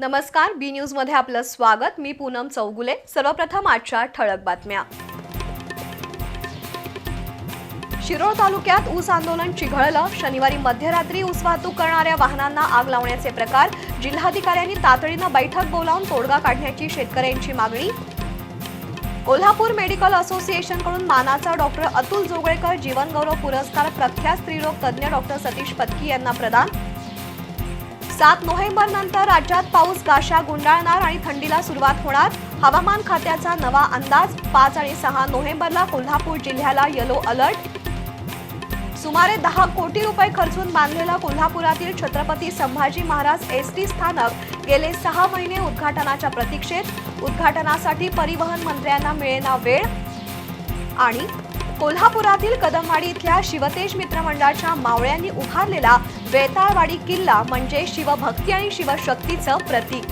नमस्कार बी न्यूजमध्ये आपलं स्वागत. मी पूनम चौगुले. सर्वप्रथम आजच्या ठळक बातम्या. शिरोळ तालुक्यात ऊस आंदोलन चिघळलं. शनिवारी मध्यरात्री ऊस वाहतूक करणाऱ्या वाहनांना आग लावण्याचे प्रकार. जिल्हाधिकाऱ्यांनी तातडीनं बैठक बोलावून तोडगा काढण्याची शेतकऱ्यांची मागणी. कोल्हापूर मेडिकल असोसिएशनकडून मानाचा डॉक्टर अतुल जोगळेकर जीवनगौरव पुरस्कार प्रख्यात स्त्रीरोग तज्ज्ञ डॉक्टर सतीश पत्की यांना प्रदान. सात नोव्हेंबर नंतर राज्यात पाऊस गाशा गुंडाळणार आणि थंडीला सुरुवात होणार. हवामान खात्याचा नवा अंदाज पाच आणि सहा नोव्हेंबरला कोल्हापूर जिल्ह्याला येलो अलर्ट सुमारे दहा कोटी रुपये खर्चून बांधलेलं कोल्हापुरातील छत्रपती संभाजी महाराज एस टी स्थानक गेले सहा महिने उद्घाटनाच्या प्रतीक्षेत. उद्घाटनासाठी परिवहन मंत्र्यांना मिळेना वेळ. आणि कोल्हापुरातील कदमवाडी इथल्या शिवतेज मित्रमंडळाच्या मावळ्यांनी उभारलेला वेताळवाडी किल्ला म्हणजे शिवभक्ती आणि शिवशक्तीचं प्रतीक.